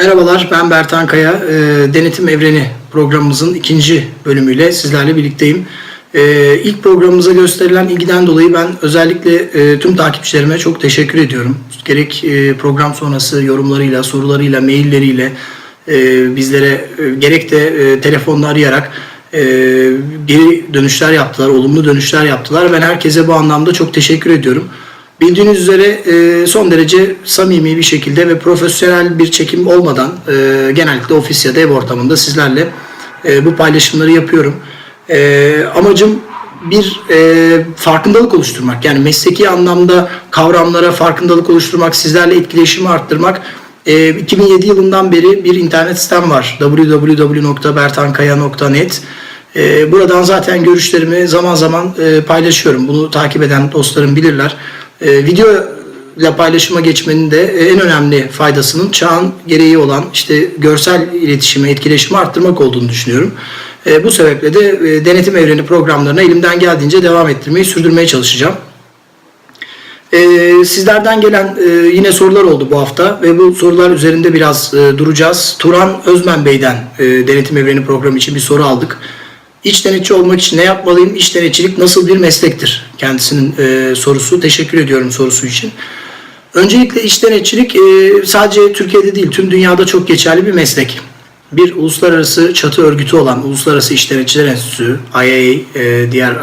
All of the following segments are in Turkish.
Merhabalar, ben Bertan Kaya. Ee, Denetim Evreni programımızın ikinci bölümüyle sizlerle birlikteyim. Ee, ilk programımıza gösterilen ilgiden dolayı ben özellikle e, tüm takipçilerime çok teşekkür ediyorum. Gerek e, program sonrası yorumlarıyla, sorularıyla, mailleriyle e, bizlere e, gerek de e, telefonla arayarak e, geri dönüşler yaptılar, olumlu dönüşler yaptılar. Ben herkese bu anlamda çok teşekkür ediyorum. Bildiğiniz üzere e, son derece samimi bir şekilde ve profesyonel bir çekim olmadan e, genellikle ofis ya da ev ortamında sizlerle e, bu paylaşımları yapıyorum. Amacım bir e, farkındalık oluşturmak. Yani mesleki anlamda kavramlara farkındalık oluşturmak, sizlerle etkileşimi arttırmak. E, 2007 yılından beri bir internet sitem var. www.bertankaya.net e, Buradan zaten görüşlerimi zaman zaman e, paylaşıyorum. Bunu takip eden dostlarım bilirler. E, video ile paylaşıma geçmenin de e, en önemli faydasının çağın gereği olan işte görsel iletişimi, etkileşimi arttırmak olduğunu düşünüyorum. E, bu sebeple de e, denetim evreni programlarına elimden geldiğince devam ettirmeyi, sürdürmeye çalışacağım. Ee, sizlerden gelen e, yine sorular oldu bu hafta ve bu sorular üzerinde biraz e, duracağız. Turan Özmen Bey'den e, Denetim Evreni programı için bir soru aldık. İç denetçi olmak için ne yapmalıyım? İç denetçilik nasıl bir meslektir? Kendisinin e, sorusu. Teşekkür ediyorum sorusu için. Öncelikle iç denetçilik e, sadece Türkiye'de değil tüm dünyada çok geçerli bir meslek. Bir uluslararası çatı örgütü olan Uluslararası İş Denetçiler Enstitüsü, IAA e, diğer e,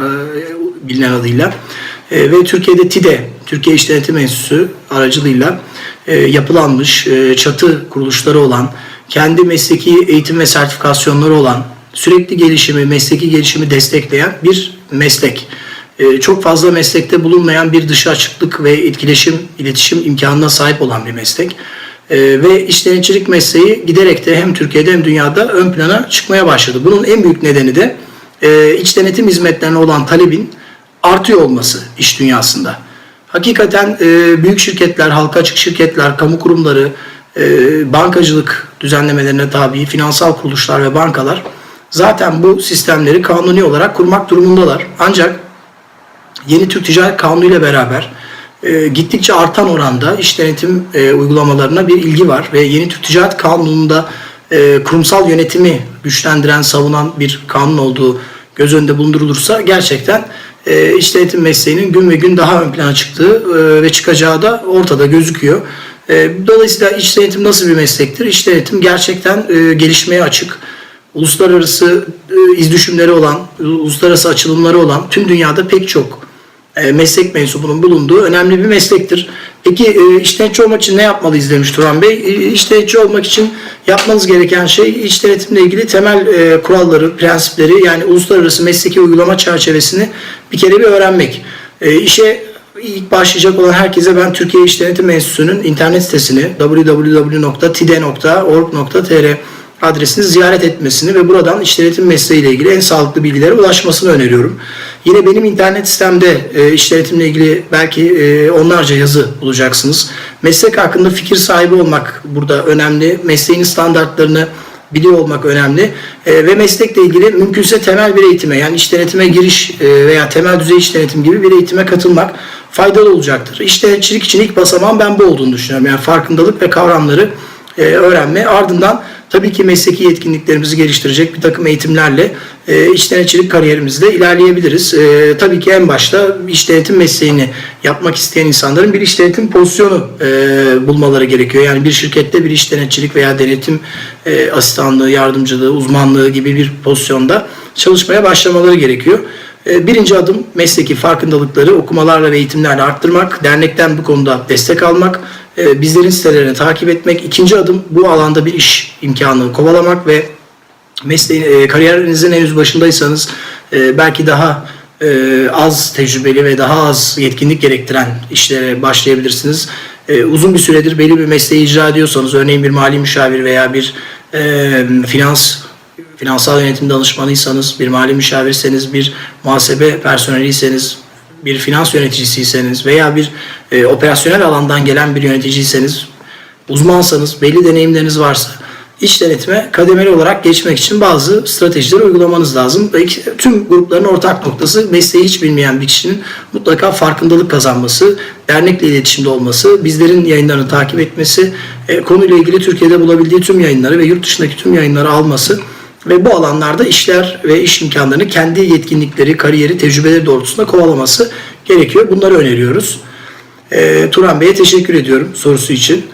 bilinen adıyla e, ve Türkiye'de TİDE, Türkiye İş Denetim Enstitüsü aracılığıyla e, yapılanmış e, çatı kuruluşları olan, kendi mesleki eğitim ve sertifikasyonları olan, sürekli gelişimi, mesleki gelişimi destekleyen bir meslek. E, çok fazla meslekte bulunmayan bir dışa açıklık ve etkileşim, iletişim imkanına sahip olan bir meslek. E, ve iş denetçilik mesleği giderek de hem Türkiye'de hem dünyada ön plana çıkmaya başladı. Bunun en büyük nedeni de e, iç denetim hizmetlerine olan talebin artıyor olması iş dünyasında. Hakikaten e, büyük şirketler, halka açık şirketler, kamu kurumları, e, bankacılık düzenlemelerine tabi finansal kuruluşlar ve bankalar zaten bu sistemleri kanuni olarak kurmak durumundalar. Ancak yeni Türk Ticaret Kanunu ile beraber e, gittikçe artan oranda iş denetim e, uygulamalarına bir ilgi var ve yeni Türk Ticaret Kanunu'nda e, kurumsal yönetimi güçlendiren, savunan bir kanun olduğu göz önünde bulundurulursa gerçekten e, iş denetim mesleğinin gün ve gün daha ön plana çıktığı e, ve çıkacağı da ortada gözüküyor. E, dolayısıyla iş denetim nasıl bir meslektir? İş denetim gerçekten e, gelişmeye açık, uluslararası e, izdüşümleri olan, uluslararası açılımları olan tüm dünyada pek çok e, meslek mensubunun bulunduğu önemli bir meslektir. Peki e, iş denetçi olmak için ne yapmalıyız demiş Turan Bey. İş denetçi olmak için yapmanız gereken şey iş denetimle ilgili temel kuralları, prensipleri yani uluslararası mesleki uygulama çerçevesini bir kere bir öğrenmek. İşe ilk başlayacak olan herkese ben Türkiye İş Denetim Enstitüsü'nün internet sitesini www.tide.org.tr adresini ziyaret etmesini ve buradan iş denetim mesleği ile ilgili en sağlıklı bilgilere ulaşmasını öneriyorum. Yine benim internet sitemde e, iş denetimle ilgili belki e, onlarca yazı bulacaksınız. Meslek hakkında fikir sahibi olmak burada önemli. Mesleğin standartlarını biliyor olmak önemli. E, ve meslekle ilgili mümkünse temel bir eğitime yani iş denetime giriş e, veya temel düzey iş denetim gibi bir eğitime katılmak faydalı olacaktır. İş denetçilik için ilk basamağın ben bu olduğunu düşünüyorum. Yani farkındalık ve kavramları e, öğrenme. Ardından tabii ki mesleki yetkinliklerimizi geliştirecek bir takım eğitimlerle e, iş denetçilik kariyerimizde ilerleyebiliriz. E, tabii ki en başta iş denetim mesleğini yapmak isteyen insanların bir iş denetim pozisyonu e, bulmaları gerekiyor. Yani bir şirkette bir iş denetçilik veya denetim e, asistanlığı, yardımcılığı, uzmanlığı gibi bir pozisyonda çalışmaya başlamaları gerekiyor. E, Birinci adım mesleki farkındalıkları okumalarla ve eğitimlerle arttırmak, dernekten bu konuda destek almak, e, bizlerin sitelerini takip etmek. İkinci adım bu alanda bir iş imkanı kovalamak ve mesleğin, e, kariyerinizin henüz başındaysanız e, belki daha e, az tecrübeli ve daha az yetkinlik gerektiren işlere başlayabilirsiniz. E, uzun bir süredir belli bir mesleği icra ediyorsanız, örneğin bir mali müşavir veya bir finans finansal yönetim danışmanıysanız, bir mali müşavirseniz, bir muhasebe personeliyseniz, bir finans yöneticisiyseniz veya bir e, operasyonel alandan gelen bir yöneticiyseniz, uzmansanız, belli deneyimleriniz varsa iç denetime kademeli olarak geçmek için bazı stratejileri uygulamanız lazım. Belki tüm grupların ortak noktası mesleği hiç bilmeyen bir kişinin mutlaka farkındalık kazanması, dernekle iletişimde olması, bizlerin yayınlarını takip etmesi, e, konuyla ilgili Türkiye'de bulabildiği tüm yayınları ve yurt dışındaki tüm yayınları alması ve bu alanlarda işler ve iş imkanlarını kendi yetkinlikleri, kariyeri, tecrübeleri doğrultusunda kovalaması gerekiyor. Bunları öneriyoruz. E, Turan Bey'e teşekkür ediyorum sorusu için.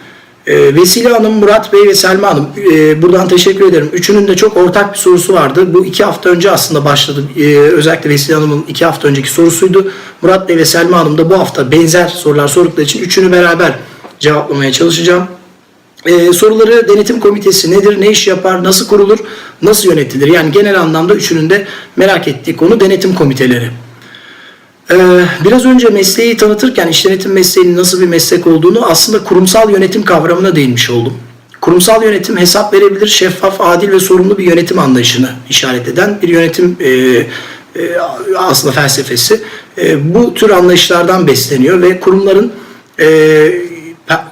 E, Vesile Hanım, Murat Bey ve Selma Hanım e, buradan teşekkür ederim. Üçünün de çok ortak bir sorusu vardı. Bu iki hafta önce aslında başladı. E, özellikle Vesile Hanım'ın iki hafta önceki sorusuydu. Murat Bey ve Selma Hanım da bu hafta benzer sorular sordukları için üçünü beraber cevaplamaya çalışacağım. Ee, soruları denetim komitesi nedir, ne iş yapar, nasıl kurulur, nasıl yönetilir? Yani genel anlamda üçünün de merak ettiği konu denetim komiteleri. Ee, biraz önce mesleği tanıtırken iş denetim mesleğinin nasıl bir meslek olduğunu aslında kurumsal yönetim kavramına değinmiş oldum. Kurumsal yönetim hesap verebilir, şeffaf, adil ve sorumlu bir yönetim anlayışını işaret eden bir yönetim e, e, aslında felsefesi. E, bu tür anlayışlardan besleniyor ve kurumların e,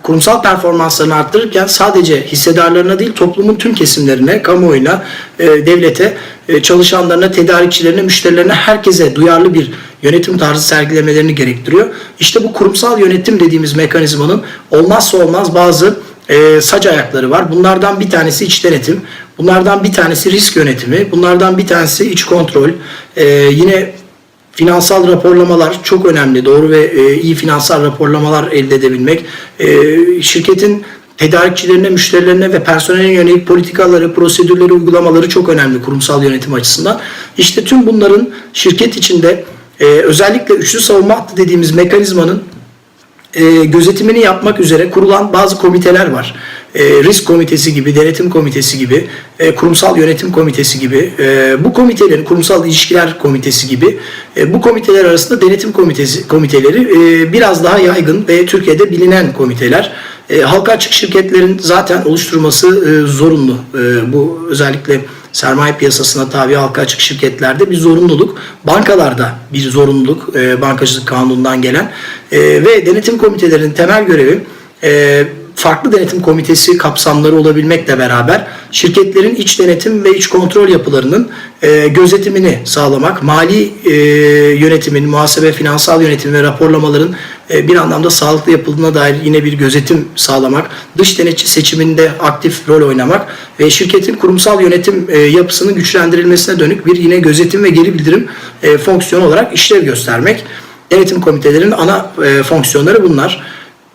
kurumsal performanslarını arttırırken sadece hissedarlarına değil toplumun tüm kesimlerine, kamuoyuna, e, devlete, e, çalışanlarına, tedarikçilerine, müşterilerine herkese duyarlı bir yönetim tarzı sergilemelerini gerektiriyor. İşte bu kurumsal yönetim dediğimiz mekanizmanın olmazsa olmaz bazı e, sac ayakları var. Bunlardan bir tanesi iç denetim, bunlardan bir tanesi risk yönetimi, bunlardan bir tanesi iç kontrol, yine Finansal raporlamalar çok önemli. Doğru ve e, iyi finansal raporlamalar elde edebilmek. E, şirketin tedarikçilerine, müşterilerine ve personeline yönelik politikaları, prosedürleri, uygulamaları çok önemli kurumsal yönetim açısından. İşte tüm bunların şirket içinde e, özellikle üçlü savunma hattı dediğimiz mekanizmanın e, gözetimini yapmak üzere kurulan bazı komiteler var. E, risk komitesi gibi, denetim komitesi gibi, e, kurumsal yönetim komitesi gibi, e, bu komitelerin, kurumsal ilişkiler komitesi gibi, e, bu komiteler arasında denetim komitesi komiteleri e, biraz daha yaygın ve Türkiye'de bilinen komiteler. E, halka açık şirketlerin zaten oluşturması e, zorunlu. E, bu özellikle sermaye piyasasına tabi halka açık şirketlerde bir zorunluluk. Bankalarda bir zorunluluk e, bankacılık kanunundan gelen E, ve denetim komitelerinin temel görevi e, farklı denetim komitesi kapsamları olabilmekle beraber şirketlerin iç denetim ve iç kontrol yapılarının e, gözetimini sağlamak, mali e, yönetimin, muhasebe, finansal yönetim ve raporlamaların e, bir anlamda sağlıklı yapıldığına dair yine bir gözetim sağlamak, dış denetçi seçiminde aktif rol oynamak ve şirketin kurumsal yönetim e, yapısının güçlendirilmesine dönük bir yine gözetim ve geri bildirim e, fonksiyonu olarak işlev göstermek. Denetim komitelerinin ana e, fonksiyonları bunlar.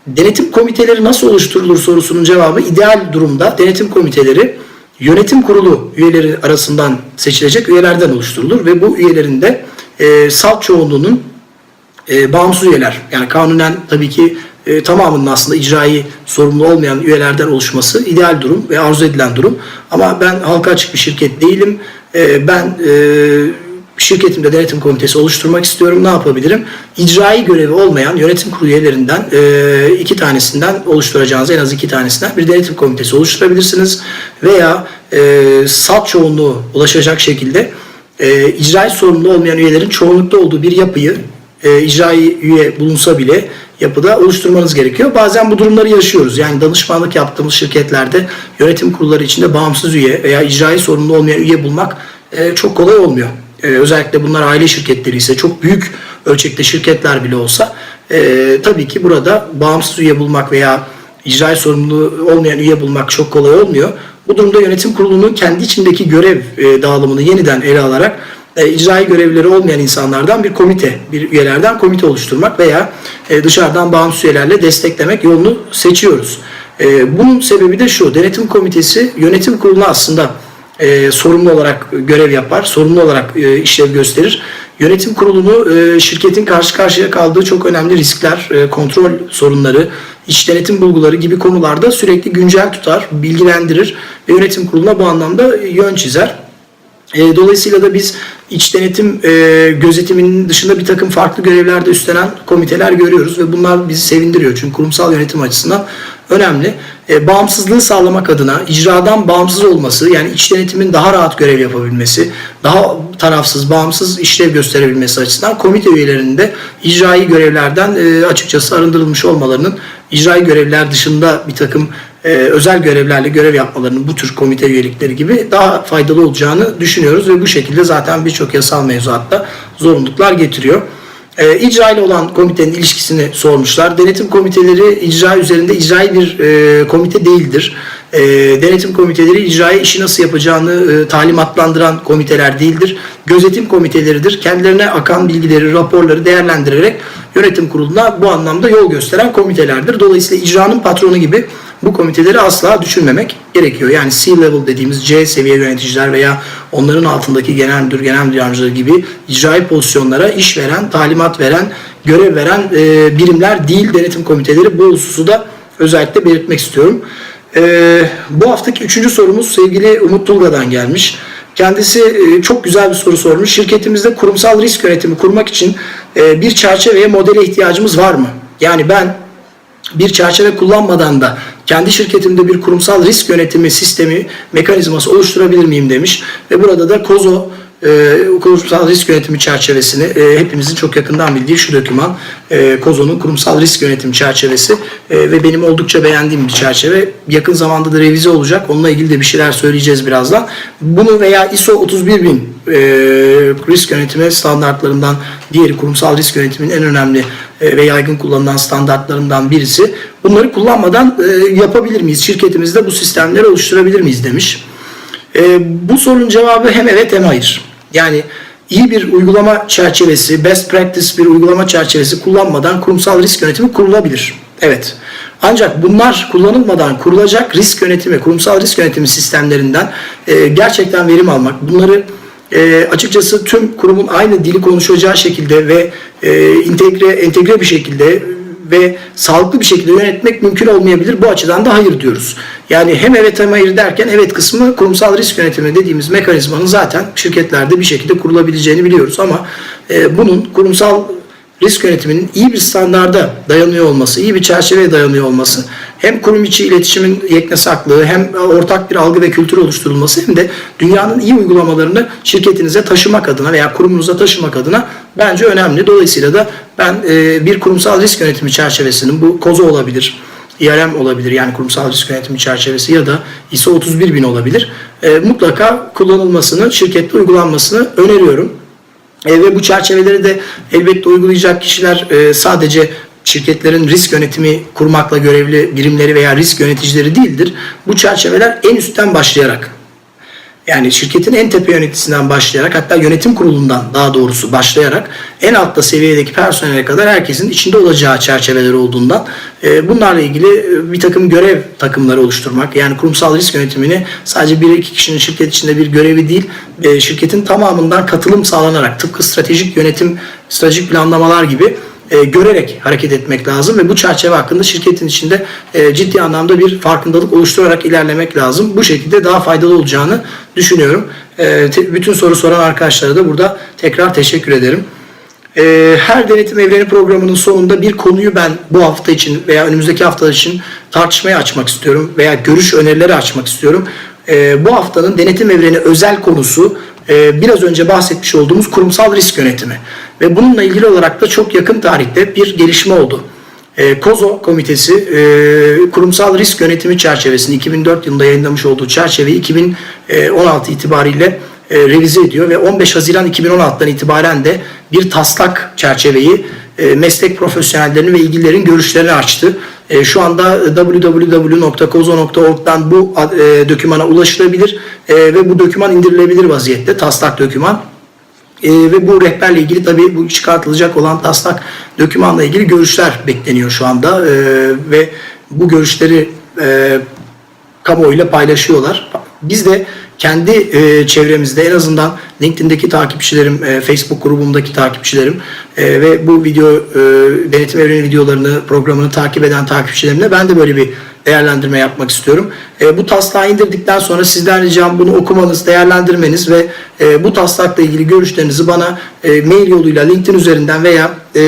Denetim komiteleri nasıl oluşturulur sorusunun cevabı ideal durumda denetim komiteleri yönetim kurulu üyeleri arasından seçilecek üyelerden oluşturulur ve bu üyelerin de e, salt çoğunluğunun e, bağımsız üyeler yani kanunen tabii ki e, tamamının aslında icraî sorumlu olmayan üyelerden oluşması ideal durum ve arzu edilen durum. Ama ben halka açık bir şirket değilim. E, ben e, şirketimde denetim komitesi oluşturmak istiyorum. Ne yapabilirim? İcraî görevi olmayan yönetim kurulu üyelerinden e, iki tanesinden oluşturacağınız en az iki tanesinden bir denetim komitesi oluşturabilirsiniz. Veya e, salt çoğunluğu ulaşacak şekilde e, icraî sorumlu olmayan üyelerin çoğunlukta olduğu bir yapıyı e, icraî üye bulunsa bile yapıda oluşturmanız gerekiyor. Bazen bu durumları yaşıyoruz. Yani danışmanlık yaptığımız şirketlerde yönetim kurulları içinde bağımsız üye veya icraî sorumlu olmayan üye bulmak e, çok kolay olmuyor. E, özellikle bunlar aile şirketleri ise çok büyük ölçekte şirketler bile olsa e, tabii ki burada bağımsız üye bulmak veya icraî sorumlu olmayan üye bulmak çok kolay olmuyor. Bu durumda yönetim kurulunun kendi içindeki görev e, dağılımını yeniden ele alarak e, icraî görevlileri olmayan insanlardan bir komite, bir üyelerden komite oluşturmak veya e, dışarıdan bağımsız üyelerle desteklemek yolunu seçiyoruz. E, bunun sebebi de şu, denetim komitesi yönetim kuruluna aslında e, sorumlu olarak görev yapar, sorumlu olarak e, işlev gösterir. Yönetim kurulunu e, şirketin karşı karşıya kaldığı çok önemli riskler, e, kontrol sorunları, iç denetim bulguları gibi konularda sürekli güncel tutar, bilgilendirir ve yönetim kuruluna bu anlamda yön çizer. E, dolayısıyla da biz iç denetim e, gözetiminin dışında bir takım farklı görevlerde üstlenen komiteler görüyoruz ve bunlar bizi sevindiriyor. Çünkü kurumsal yönetim açısından önemli. E, bağımsızlığı sağlamak adına icradan bağımsız olması yani iç denetimin daha rahat görev yapabilmesi, daha tarafsız, bağımsız işlev gösterebilmesi açısından komite üyelerinin de icraî görevlerden e, açıkçası arındırılmış olmalarının icraî görevler dışında bir takım e, özel görevlerle görev yapmalarının bu tür komite üyelikleri gibi daha faydalı olacağını düşünüyoruz ve bu şekilde zaten birçok yasal mevzuatta zorunluluklar getiriyor. E, icra ile olan komitenin ilişkisini sormuşlar. Denetim komiteleri icra üzerinde icrai bir e, komite değildir. E, denetim komiteleri icraya işi nasıl yapacağını e, talimatlandıran komiteler değildir. Gözetim komiteleridir. Kendilerine akan bilgileri, raporları değerlendirerek yönetim kuruluna bu anlamda yol gösteren komitelerdir. Dolayısıyla icranın patronu gibi bu komiteleri asla düşünmemek gerekiyor. Yani C-level dediğimiz C seviye yöneticiler veya onların altındaki genel müdür, genel müdür yardımcıları gibi icraî pozisyonlara iş veren, talimat veren, görev veren e, birimler değil denetim komiteleri. Bu hususu da özellikle belirtmek istiyorum. E, bu haftaki üçüncü sorumuz sevgili Umut Tulga'dan gelmiş. Kendisi e, çok güzel bir soru sormuş. Şirketimizde kurumsal risk yönetimi kurmak için e, bir çerçeveye modele ihtiyacımız var mı? Yani ben bir çerçeve kullanmadan da kendi şirketimde bir kurumsal risk yönetimi sistemi mekanizması oluşturabilir miyim demiş ve burada da Kozo e, kurumsal risk yönetimi çerçevesini e, hepimizin çok yakından bildiği şu doküman e, Kozo'nun kurumsal risk yönetimi çerçevesi e, ve benim oldukça beğendiğim bir çerçeve. Yakın zamanda da revize olacak. Onunla ilgili de bir şeyler söyleyeceğiz birazdan. Bunu veya ISO 31000 e, risk yönetimi standartlarından diğeri kurumsal risk yönetiminin en önemli ve yaygın kullanılan standartlarından birisi. Bunları kullanmadan e, yapabilir miyiz? Şirketimizde bu sistemleri oluşturabilir miyiz demiş. E, bu sorunun cevabı hem evet hem hayır. Yani iyi bir uygulama çerçevesi, best practice bir uygulama çerçevesi kullanmadan kurumsal risk yönetimi kurulabilir. Evet. Ancak bunlar kullanılmadan kurulacak risk yönetimi, kurumsal risk yönetimi sistemlerinden e, gerçekten verim almak, bunları e, açıkçası tüm kurumun aynı dili konuşacağı şekilde ve e, entegre entegre bir şekilde ve sağlıklı bir şekilde yönetmek mümkün olmayabilir. Bu açıdan da hayır diyoruz. Yani hem evet hem hayır derken evet kısmı kurumsal risk yönetimi dediğimiz mekanizmanın zaten şirketlerde bir şekilde kurulabileceğini biliyoruz ama e, bunun kurumsal risk yönetiminin iyi bir standarda dayanıyor olması, iyi bir çerçeveye dayanıyor olması hem kurum içi iletişimin yeknesaklığı hem ortak bir algı ve kültür oluşturulması hem de dünyanın iyi uygulamalarını şirketinize taşımak adına veya kurumunuza taşımak adına bence önemli. Dolayısıyla da ben e, bir kurumsal risk yönetimi çerçevesinin bu kozu olabilir, IRM olabilir yani kurumsal risk yönetimi çerçevesi ya da ISO 31000 olabilir. E, mutlaka kullanılmasını, şirkette uygulanmasını öneriyorum. E, ve bu çerçeveleri de elbette uygulayacak kişiler e, sadece şirketlerin risk yönetimi kurmakla görevli birimleri veya risk yöneticileri değildir. Bu çerçeveler en üstten başlayarak yani şirketin en tepe yöneticisinden başlayarak hatta yönetim kurulundan daha doğrusu başlayarak en altta seviyedeki personele kadar herkesin içinde olacağı çerçeveler olduğundan e, bunlarla ilgili e, bir takım görev takımları oluşturmak yani kurumsal risk yönetimini sadece bir iki kişinin şirket içinde bir görevi değil e, şirketin tamamından katılım sağlanarak tıpkı stratejik yönetim, stratejik planlamalar gibi e, görerek hareket etmek lazım ve bu çerçeve hakkında şirketin içinde e, ciddi anlamda bir farkındalık oluşturarak ilerlemek lazım. Bu şekilde daha faydalı olacağını düşünüyorum. E, te, bütün soru soran arkadaşlara da burada tekrar teşekkür ederim. E, her denetim evreni programının sonunda bir konuyu ben bu hafta için veya önümüzdeki haftalar için tartışmaya açmak istiyorum veya görüş önerileri açmak istiyorum. E, bu haftanın denetim evreni özel konusu e, biraz önce bahsetmiş olduğumuz kurumsal risk yönetimi. Ve bununla ilgili olarak da çok yakın tarihte bir gelişme oldu. E, Kozo komitesi e, kurumsal risk yönetimi çerçevesini 2004 yılında yayınlamış olduğu çerçeveyi 2016 itibariyle e, revize ediyor ve 15 Haziran 2016'dan itibaren de bir taslak çerçeveyi meslek profesyonellerinin ve ilgililerin görüşlerini açtı. Şu anda www.kozo.org'dan bu dokümana ulaşılabilir ve bu doküman indirilebilir vaziyette taslak doküman. E, ve bu rehberle ilgili tabii bu çıkartılacak olan taslak dokümanla ilgili görüşler bekleniyor şu anda e, ve bu görüşleri e, kamuoyuyla paylaşıyorlar. Biz de kendi e, çevremizde en azından LinkedIn'deki takipçilerim, e, Facebook grubumdaki takipçilerim e, ve bu video e, denetim evreni videolarını, programını takip eden takipçilerimle ben de böyle bir değerlendirme yapmak istiyorum. E, bu taslağı indirdikten sonra sizden ricam bunu okumanız, değerlendirmeniz ve e, bu taslakla ilgili görüşlerinizi bana e, mail yoluyla LinkedIn üzerinden veya e,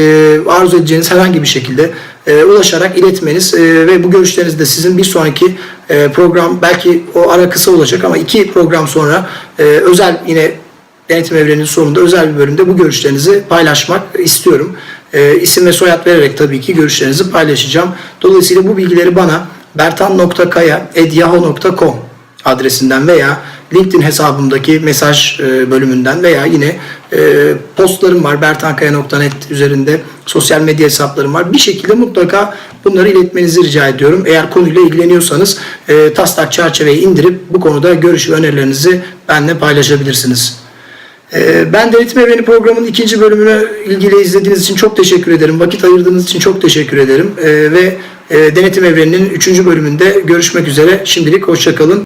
arzu edeceğiniz herhangi bir şekilde e, ulaşarak iletmeniz e, ve bu görüşlerinizi de sizin bir sonraki e, program belki o ara kısa olacak ama iki program sonra e, özel yine denetim evreninin sonunda özel bir bölümde bu görüşlerinizi paylaşmak istiyorum. E, isim ve soyad vererek tabii ki görüşlerinizi paylaşacağım. Dolayısıyla bu bilgileri bana bertan.kaya.yahoo.com adresinden veya LinkedIn hesabımdaki mesaj e, bölümünden veya yine e, postlarım var bertankaya.net üzerinde sosyal medya hesaplarım var. Bir şekilde mutlaka bunları iletmenizi rica ediyorum. Eğer konuyla ilgileniyorsanız e, taslak çerçeveyi indirip bu konuda görüş ve önerilerinizi benimle paylaşabilirsiniz. Ee, Ben Denetim Evreni programının ikinci bölümünü ilgili izlediğiniz için çok teşekkür ederim. Vakit ayırdığınız için çok teşekkür ederim. Ee, Ve e, Denetim Evreni'nin üçüncü bölümünde görüşmek üzere. Şimdilik hoşçakalın.